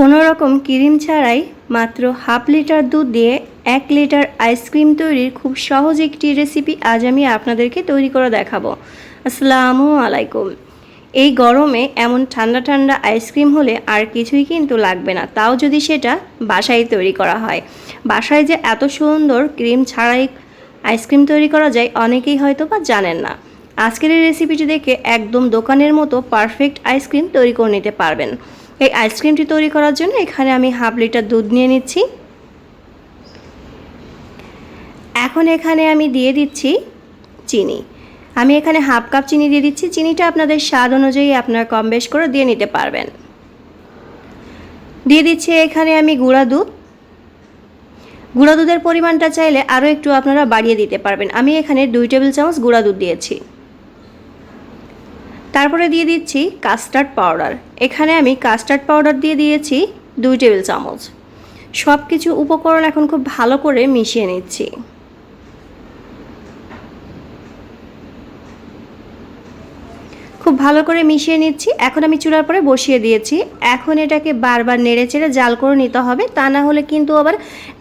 কোনো রকম ক্রিম ছাড়াই মাত্র হাফ লিটার দুধ দিয়ে এক লিটার আইসক্রিম তৈরির খুব সহজ একটি রেসিপি আজ আমি আপনাদেরকে তৈরি করে দেখাবো। আসসালামু আলাইকুম। এই গরমে এমন ঠান্ডা ঠান্ডা আইসক্রিম হলে আর কিছুই কিন্তু লাগবে না, তাও যদি সেটা বাসায় তৈরি করা হয়। বাসায় যে এত সুন্দর ক্রিম ছাড়াই আইসক্রিম তৈরি করা যায় অনেকেই হয়তো বা জানেন না। আজকের এই রেসিপিটি দেখে একদম দোকানের মতো পারফেক্ট আইসক্রিম তৈরি করে নিতে পারবেন। এই আইসক্রিমটি তৈরি করার জন্য এখানে আমি হাফ লিটার দুধ নিয়ে নিচ্ছি। এখন এখানে আমি দিয়ে দিচ্ছি চিনি। আমি এখানে হাফ কাপ চিনি দিয়ে দিচ্ছি। চিনিটা আপনাদের স্বাদ অনুযায়ী আপনারা কম বেশ করে দিয়ে নিতে পারবেন। দিয়ে দিচ্ছি এখানে আমি গুঁড়া দুধ। গুঁড়া দুধের পরিমাণটা চাইলে আরও একটু আপনারা বাড়িয়ে দিতে পারবেন। আমি এখানে দুই টেবিল চামচ গুঁড়া দুধ দিয়েছি। তারপরে দিয়ে দিচ্ছি কাস্টার্ড পাউডার এখানে আমি কাস্টার্ড পাউডার দিয়ে দিয়েছি দুই টেবিল চামচ। সব কিছু উপকরণ এখন খুব ভালো করে মিশিয়ে নিচ্ছি। খুব ভালো করে মিশিয়ে নিচ্ছি। এখন আমি চুলার পরে বসিয়ে দিয়েছি। এখন এটাকে বারবার নেড়ে চেড়ে জাল করে নিতে হবে। তা না হলে কিন্তু আবার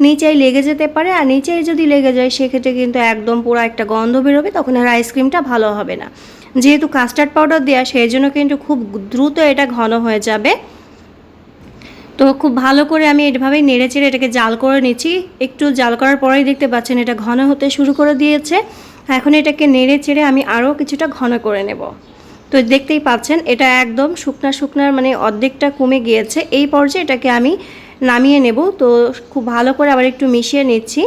নিচেই লেগে যেতে পারে। আর নিচেই যদি লেগে যায়, সেক্ষেত্রে কিন্তু একদম পুরো একটা গন্ধ বেরোবে, তখন আর আইসক্রিমটা ভালো হবে না। যেহেতু কাস্টার্ড পাউডার দেওয়া সেই জন্য কিন্তু খুব দ্রুত এটা ঘন হয়ে যাবে। তো খুব ভালো করে আমি এভাবেই নেড়ে চেড়ে এটাকে জাল করে নিচ্ছি। একটু জাল করার পরেই দেখতে পাচ্ছেন এটা ঘন হতে শুরু করে দিয়েছে। এখন এটাকে নেড়ে চেড়ে আমি আরও কিছুটা ঘন করে নেব। তো দেখতেই পাচ্ছেন, এটা একদম শুকনা শুকনার মানে অর্ধেকটা কমে গিয়েছে। এই পর্যায়ে এটাকে আমি নামিয়ে নেব। তো খুব ভালো করে আবার একটু মিশিয়ে নিচ্ছি।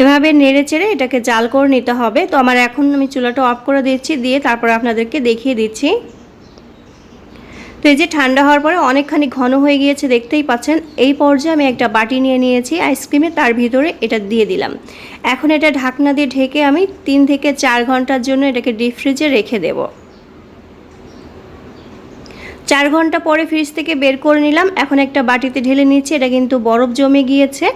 এভাবে নেড়ে চেড়ে এটাকে জাল করে নিতে হবে। তো আমার এখন আমি চুলাটা অফ করে দিচ্ছি, দিয়ে তারপর আপনাদেরকে দেখিয়ে দিচ্ছি। তো এই যে ঠান্ডা হওয়ার পরে অনেকখানি ঘন হয়ে গিয়েছে, দেখতেই পাচ্ছেন। এই পর্যায়ে আমি একটা বাটি নিয়ে নিয়েছি, আইসক্রিমে তার ভিতরে এটা দিয়ে দিলাম। এখন এটা ঢাকনা দিয়ে ঢেকে আমি তিন থেকে চার ঘণ্টার জন্য এটাকে ডিপ ফ্রিজে রেখে দেব। চার ঘণ্টা পরে ফ্রিজ থেকে বের করে নিলাম। এখন একটা বাটিতে ঢেলে নিচ্ছি, এটা কিন্তু বরফ জমে গিয়েছে।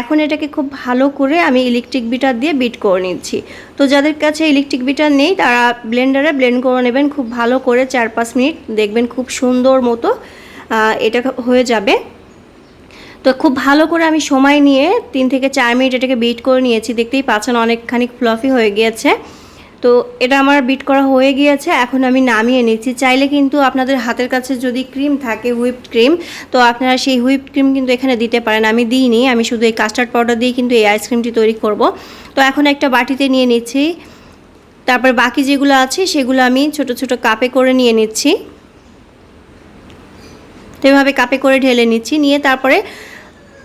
এখন এটাকে খুব ভালো করে আমি ইলেকট্রিক বিটার দিয়ে বিট করে নিচ্ছি। তো যাদের কাছে ইলেকট্রিক বিটার নেই, তারা ব্লেন্ডারে ব্লেন্ড করে নেবেন, খুব ভালো করে চার পাঁচ মিনিট দেখবেন খুব সুন্দর মতো এটা হয়ে যাবে। তো খুব ভালো করে আমি সময় নিয়ে তিন থেকে চার মিনিট এটাকে বিট করে নিয়েছি। দেখতেই পাচ্ছেন অনেকখানি ফ্লফি হয়ে গিয়েছে। তো এটা আমার বিট করা হয়ে গিয়েছে, এখন আমি নামিয়ে নিচ্ছি। চাইলে কিন্তু আপনাদের হাতের কাছে যদি ক্রিম থাকে হুইপড ক্রিম তো আপনারা সেই হুইপড ক্রিম কিন্তু এখানে দিতে পারেন। আমি দিইনি, আমি শুধু এই কাস্টার্ড পাউডার দিয়ে কিন্তু এই আইসক্রিমটি তৈরি করব। তো এখন একটা বাটিতে নিয়ে নিচ্ছি। তারপর বাকি যেগুলো আছে, সেগুলো আমি ছোট ছোট কাপে করে নিয়ে নিচ্ছি। তো এভাবে কাপে করে ঢেলে নিচ্ছি। নিয়ে তারপরে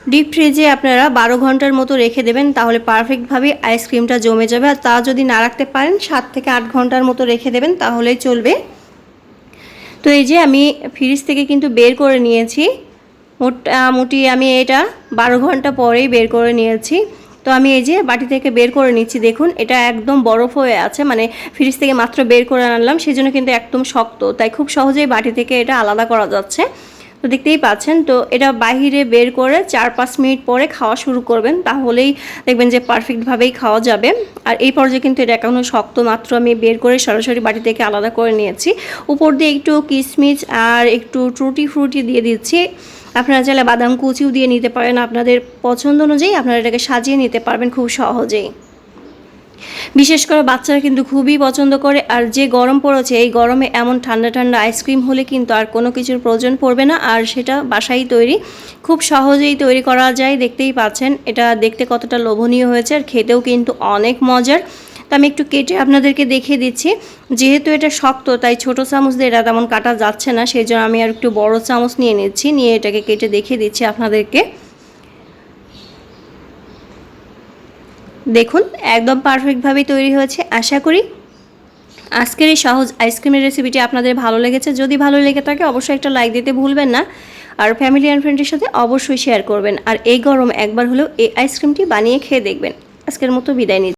ডিপ ফ্রিজে আপনারা বারো ঘণ্টার মতো রেখে দেবেন, তাহলে পারফেক্টভাবে আইসক্রিমটা জমে যাবে। আর তা যদি না রাখতে পারেন, সাত থেকে আট ঘণ্টার মতো রেখে দেবেন, তাহলেই চলবে। তো এই যে আমি ফ্রিজ থেকে কিন্তু বের করে নিয়েছি। মোটামুটি আমি এটা বারো ঘণ্টা পরেই বের করে নিয়েছি। তো আমি এই যে বাটি থেকে বের করে নিচ্ছি, দেখুন, এটা একদম বরফ হয়ে আছে। মানে ফ্রিজ থেকে মাত্র বের করে আনলাম সেই জন্য কিন্তু একদম শক্ত। তাই খুব সহজেই বাটি থেকে এটা আলাদা করা যাচ্ছে। তো দেখতেই পাচ্ছেন, তো এটা বাহিরে বের করে চার পাঁচ মিনিট পরে খাওয়া শুরু করবেন, তাহলেই দেখবেন যে পারফেক্টভাবেই খাওয়া যাবে। আর এই পর্যায়ে কিন্তু এটা এখনও শক্ত মাত্র আমি বের করে সরাসরি বাটি থেকে আলাদা করে নিয়েছি। উপর দিয়ে একটু কিশমিচ আর একটু ট্রুটি ফ্রুটি দিয়ে দিচ্ছি। আপনারা চাইলে বাদাম কুচিও দিয়ে নিতে পারেন, আপনাদের পছন্দ অনুযায়ী আপনারা এটাকে সাজিয়ে নিতে পারবেন খুব সহজেই। বিশেষ করে বাচ্চারা কিন্তু খুবই পছন্দ করে, আর যে গরম পড়েছে, এই গরমে এমন ঠান্ডা ঠান্ডা আইসক্রিম হলে কিন্তু আর কোনো কিছুর প্রয়োজন পড়বে না, আর সেটা বাসাই তৈরি। খুব সহজেই তৈরি করা যায়, দেখতেই পাচ্ছেন। এটা দেখতে কতটা লোভনীয় হয়েছে, আর খেতেও কিন্তু অনেক মজার। তো আমি একটু কেটে আপনাদেরকে দেখিয়ে দিচ্ছি। যেহেতু এটা শক্ত, তাই ছোট চামচ দিয়ে এটা তেমন কাটা যাচ্ছে না, সেই জন্য আমি আর একটু বড় চামচ নিয়ে নিচ্ছি। নিয়ে এটাকে কেটে দেখিয়ে দিচ্ছি আপনাদেরকে। দেখুন, একদম পারফেক্টভাবেই তৈরি হয়েছে। আশা করি আজকের এই সহজ আইসক্রিমের রেসিপিটি আপনাদের ভালো লেগেছে। যদি ভালো লেগে থাকে, অবশ্যই একটা লাইক দিতে ভুলবেন না। আর ফ্যামিলি অ্যান্ড ফ্রেন্ডের সাথে অবশ্যই শেয়ার করবেন। আর এই গরম একবার হলেও এই আইসক্রিমটি বানিয়ে খেয়ে দেখবেন। আজকের মতো বিদায় নিচ্ছি।